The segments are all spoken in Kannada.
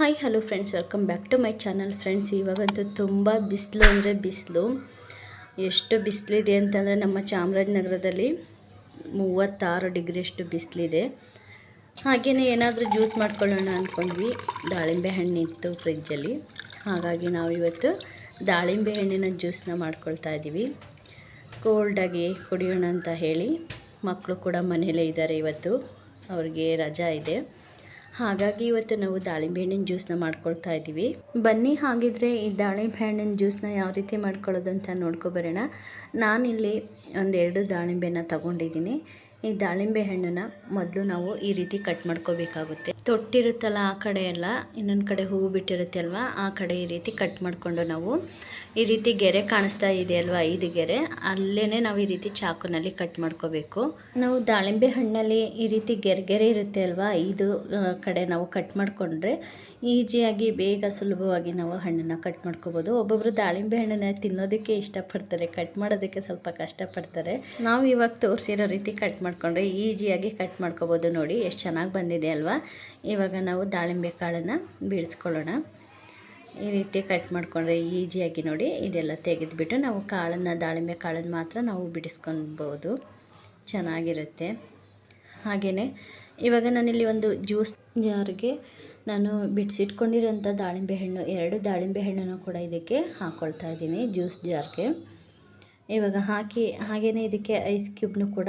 Hi hello friends welcome back to my channel friends ಇವಾಗಂತೂ ತುಂಬ ಬಿಸಿಲು ಅಂದರೆ ಬಿಸಿಲು. ಎಷ್ಟು ಬಿಸಿಲಿದೆ ಅಂತಂದರೆ ನಮ್ಮ ಚಾಮರಾಜನಗರದಲ್ಲಿ ಮೂವತ್ತಾರು ಡಿಗ್ರಿಯಷ್ಟು ಬಿಸಿಲಿದೆ. ಹಾಗೆಯೇ ಏನಾದರೂ ಜ್ಯೂಸ್ ಮಾಡ್ಕೊಳ್ಳೋಣ ಅಂದ್ಕೊಂಡ್ವಿ. ದಾಳಿಂಬೆ ಹಣ್ಣಿತ್ತು ಫ್ರಿಜ್ಜಲ್ಲಿ. ಹಾಗಾಗಿ ನಾವು ಇವತ್ತು ದಾಳಿಂಬೆ ಹಣ್ಣಿನ ಜ್ಯೂಸನ್ನ ಮಾಡ್ಕೊಳ್ತಾ ಇದ್ದೀವಿ. ಕೋಲ್ಡಾಗಿ ಕುಡಿಯೋಣ ಅಂತ ಹೇಳಿ ಮಕ್ಕಳು ಕೂಡ ಮನೇಲೇ ಇದ್ದಾರೆ ಇವತ್ತು. ಅವ್ರಿಗೆ ರಜಾ ಇದೆ. ಹಾಗಾಗಿ ಇವತ್ತು ನಾವು ದಾಳಿಂಬೆ ಹಣ್ಣಿನ ಜ್ಯೂಸನ್ನ ಮಾಡ್ಕೊಳ್ತಾ ಇದ್ದೀವಿ. ಬನ್ನಿ ಹಾಗಿದ್ರೆ ಈ ದಾಳಿಂಬೆ ಹಣ್ಣಿನ ಜ್ಯೂಸನ್ನ ಯಾವ ರೀತಿ ಮಾಡ್ಕೊಳ್ಳೋದು ಅಂತ ನೋಡ್ಕೊಬರೋಣ ನಾನಿಲ್ಲಿ ಒಂದೆರಡು ದಾಳಿಂಬೆನ ತಗೊಂಡಿದ್ದೀನಿ. ಈ ದಾಳಿಂಬೆ ಹಣ್ಣನ್ನು ಮೊದಲು ನಾವು ಈ ರೀತಿ ಕಟ್ ಮಾಡ್ಕೋಬೇಕಾಗುತ್ತೆ. ತೊಟ್ಟಿರುತ್ತಲ್ಲ ಆ ಕಡೆ ಎಲ್ಲ, ಇನ್ನೊಂದು ಕಡೆ ಹೂವು ಬಿಟ್ಟಿರುತ್ತೆ ಅಲ್ವಾ? ಆ ಕಡೆ ಈ ರೀತಿ ಕಟ್ ಮಾಡಿಕೊಂಡು ನಾವು ಈ ರೀತಿ ಗೆರೆ ಕಾಣಿಸ್ತಾ ಇದೆ ಅಲ್ವಾ? ಐದು ಗೆರೆ ಅಲ್ಲೇ ನಾವು ಈ ರೀತಿ ಚಾಕುನಲ್ಲಿ ಕಟ್ ಮಾಡ್ಕೋಬೇಕು. ನಾವು ದಾಳಿಂಬೆ ಹಣ್ಣಲ್ಲಿ ಈ ರೀತಿ ಗೆರೆ ಗೆರೆ ಇರುತ್ತೆ ಅಲ್ವಾ? ಐದು ಕಡೆ ನಾವು ಕಟ್ ಮಾಡಿಕೊಂಡ್ರೆ ಈಜಿಯಾಗಿ ಬೇಗ ಸುಲಭವಾಗಿ ನಾವು ಹಣ್ಣನ್ನು ಕಟ್ ಮಾಡ್ಕೋಬೋದು. ಒಬ್ಬೊಬ್ಬರು ದಾಳಿಂಬೆ ಹಣ್ಣನ್ನು ತಿನ್ನೋದಕ್ಕೆ ಇಷ್ಟಪಡ್ತಾರೆ, ಕಟ್ ಮಾಡೋದಕ್ಕೆ ಸ್ವಲ್ಪ ಕಷ್ಟಪಡ್ತಾರೆ. ನಾವು ಇವಾಗ ತೋರಿಸಿರೋ ರೀತಿ ಕಟ್ ಮಾಡಿಕೊಂಡ್ರೆ ಈಜಿಯಾಗಿ ಕಟ್ ಮಾಡ್ಕೋಬೋದು ನೋಡಿ, ಎಷ್ಟು ಚೆನ್ನಾಗಿ ಬಂದಿದೆ ಅಲ್ವಾ? ಇವಾಗ ನಾವು ದಾಳಿಂಬೆ ಕಾಳನ್ನು ಬೀಳಿಸ್ಕೊಳ್ಳೋಣ. ಈ ರೀತಿ ಕಟ್ ಮಾಡಿಕೊಂಡ್ರೆ ಈಜಿಯಾಗಿ ನೋಡಿ, ಇದೆಲ್ಲ ತೆಗೆದುಬಿಟ್ಟು ನಾವು ಕಾಳನ್ನು, ದಾಳಿಂಬೆ ಕಾಳನ್ನು ಮಾತ್ರ ನಾವು ಬಿಡಿಸ್ಕೊಬೋದು ಚೆನ್ನಾಗಿರುತ್ತೆ. ಹಾಗೆಯೇ ಇವಾಗ ನಾನಿಲ್ಲಿ ಒಂದು ಜ್ಯೂಸ್ ಜಾರಿಗೆ ನಾನು ಬಿಡಿಸಿಟ್ಕೊಂಡಿರೋಂಥ ದಾಳಿಂಬೆ ಹಣ್ಣು, ಎರಡು ದಾಳಿಂಬೆ ಹಣ್ಣನ್ನು ಕೂಡ ಇದಕ್ಕೆ ಹಾಕ್ಕೊಳ್ತಾ ಇದ್ದೀನಿ ಜ್ಯೂಸ್ ಜಾರ್ಗೆ. ಇವಾಗ ಹಾಕಿ ಹಾಗೆಯೇ ಇದಕ್ಕೆ ಐಸ್ ಕ್ಯೂಬ್ನು ಕೂಡ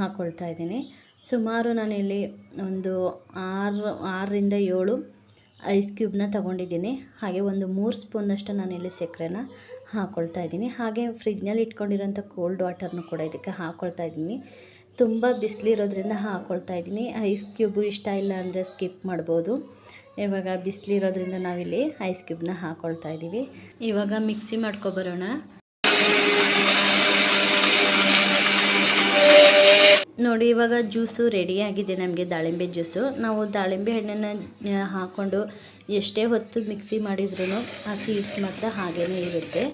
ಹಾಕ್ಕೊಳ್ತಾ ಇದ್ದೀನಿ. ಸುಮಾರು ನಾನಿಲ್ಲಿ ಒಂದು ಆರು, ಆರರಿಂದ ಏಳು ಐಸ್ ಕ್ಯೂಬ್ನ ತಗೊಂಡಿದ್ದೀನಿ. ಹಾಗೆ ಒಂದು ಮೂರು ಸ್ಪೂನಷ್ಟು ನಾನಿಲ್ಲಿ ಸಕ್ಕರೆನ ಹಾಕ್ಕೊಳ್ತಾ ಇದ್ದೀನಿ. ಹಾಗೆ ಫ್ರಿಜ್ನಲ್ಲಿ ಇಟ್ಕೊಂಡಿರೋಂಥ ಕೋಲ್ಡ್ ವಾಟರ್ನು ಕೂಡ ಇದಕ್ಕೆ ಹಾಕ್ಕೊಳ್ತಾ ಇದ್ದೀನಿ. ತುಂಬ ಬಿಸಿಲಿರೋದ್ರಿಂದ ಹಾಕ್ಕೊಳ್ತಾ ಇದ್ದೀನಿ. ಐಸ್ ಕ್ಯೂಬು ಇಷ್ಟ ಇಲ್ಲ ಅಂದರೆ ಸ್ಕಿಪ್ ಮಾಡ್ಬೋದು. ಇವಾಗ ಬಿಸಿಲಿರೋದ್ರಿಂದ ನಾವಿಲ್ಲಿ ಐಸ್ ಕ್ಯೂಬ್ನ ಹಾಕ್ಕೊಳ್ತಾ ಇದ್ದೀವಿ. ಇವಾಗ ಮಿಕ್ಸಿ ಮಾಡ್ಕೊಬರೋಣ. ನೋಡಿ, ಇವಾಗ ಜ್ಯೂಸು ರೆಡಿಯಾಗಿದೆ ನಮಗೆ, ದಾಳಿಂಬೆ ಜ್ಯೂಸು. ನಾವು ದಾಳಿಂಬೆ ಹಣ್ಣನ್ನು ಹಾಕ್ಕೊಂಡು ಎಷ್ಟೇ ಹೊತ್ತು ಮಿಕ್ಸಿ ಮಾಡಿದ್ರೂ ಆ ಸೀಡ್ಸ್ ಮಾತ್ರ ಹಾಗೇ ಇರುತ್ತೆ.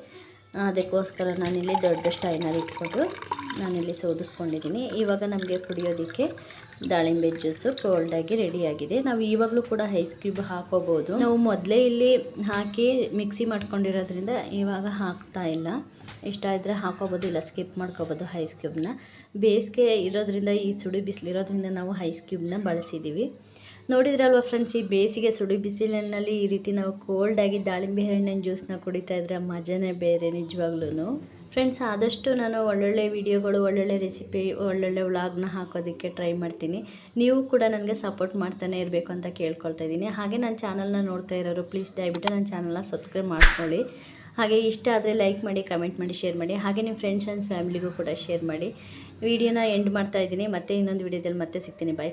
ಅದಕ್ಕೋಸ್ಕರ ನಾನಿಲ್ಲಿ ದೊಡ್ಡ ಸ್ಟೈನರ್ ಇಟ್ಕೊಂಡು ನಾನಿಲ್ಲಿ ಸೋದಿಸ್ಕೊಂಡಿದ್ದೀನಿ. ಇವಾಗ ನಮಗೆ ಕುಡಿಯೋದಕ್ಕೆ ದಾಳಿಂಬೆ ಜ್ಯೂಸು ಕೋಲ್ಡಾಗಿ ರೆಡಿಯಾಗಿದೆ ನಾವು ಇವಾಗಲೂ ಕೂಡ ಐಸ್ ಕ್ಯೂಬ್ ಹಾಕೋಬೋದು. ನಾವು ಮೊದಲೇ ಇಲ್ಲಿ ಹಾಕಿ ಮಿಕ್ಸಿ ಮಾಡ್ಕೊಂಡಿರೋದ್ರಿಂದ ಇವಾಗ ಹಾಕ್ತಾ ಇಲ್ಲ. ಇಷ್ಟ ಇದ್ದರೆ ಹಾಕೋಬೋದು, ಇಲ್ಲ ಸ್ಕಿಪ್ ಮಾಡ್ಕೋಬೋದು ಐಸ್ ಕ್ಯೂಬ್ನ ಬೇಸಿಗೆ ಇರೋದ್ರಿಂದ ಈ ಸುಡಿ ಬಿಸಿಲಿರೋದ್ರಿಂದ ನಾವು ಐಸ್ ಕ್ಯೂಬ್ನ ಬಳಸಿದ್ದೀವಿ ನೋಡಿದ್ರಲ್ವ ಫ್ರೆಂಡ್ಸ್ ಈ ಬೇಸಿಗೆ ಸುಡಿ ಬಿಸಿಲಿನಲ್ಲಿ ಈ ರೀತಿ ನಾವು ಕೋಲ್ಡಾಗಿ ದಾಳಿಂಬೆ ಹಣ್ಣಿನ ಜ್ಯೂಸನ್ನ ಕುಡಿತಾ ಇದ್ರೆ ಮಜಾನೇ ಬೇರೆ ನಿಜವಾಗ್ಲೂ ಫ್ರೆಂಡ್ಸ್ ಆದಷ್ಟು ನಾನು ಒಳ್ಳೊಳ್ಳೆ ವೀಡಿಯೋಗಳು ಒಳ್ಳೊಳ್ಳೆ ರೆಸಿಪಿ ಒಳ್ಳೊಳ್ಳೆ ವ್ಲಾಗ್ನ ಹಾಕೋದಕ್ಕೆ ಟ್ರೈ ಮಾಡ್ತೀನಿ. ನೀವು ಕೂಡ ನನಗೆ ಸಪೋರ್ಟ್ ಮಾಡ್ತಾನೆ ಇರಬೇಕು ಅಂತ ಕೇಳ್ಕೊಳ್ತಾ ಇದ್ದೀನಿ. ಹಾಗೆ ನನ್ನ ಚಾನಲ್ನ ನೋಡ್ತಾ ಇರೋರು ಪ್ಲೀಸ್ ದಯವಿಟ್ಟು ನನ್ನ ಚಾನಲ್ನ ಸಬ್ಸ್ಕ್ರೈಬ್ ಮಾಡ್ಕೊಳ್ಳಿ. ಹಾಗೆ ಇಷ್ಟ ಆದರೆ ಲೈಕ್ ಮಾಡಿ ಕಮೆಂಟ್ ಮಾಡಿ ಶೇರ್ ಮಾಡಿ. ಹಾಗೆ ನಿಮ್ಮ ಫ್ರೆಂಡ್ಸ್ ಆ್ಯಂಡ್ ಫ್ಯಾಮಿಲಿಗೂ ಕೂಡ ಶೇರ್ ಮಾಡಿ. ವಿಡಿಯೋನ ಎಂಡ್ ಮಾಡ್ತಾ ಇದ್ದೀನಿ. ಮತ್ತೆ ಇನ್ನೊಂದು ವಿಡಿಯೋದಲ್ಲಿ ಮತ್ತೆ ಸಿಗ್ತೀನಿ. ಬಾಯ್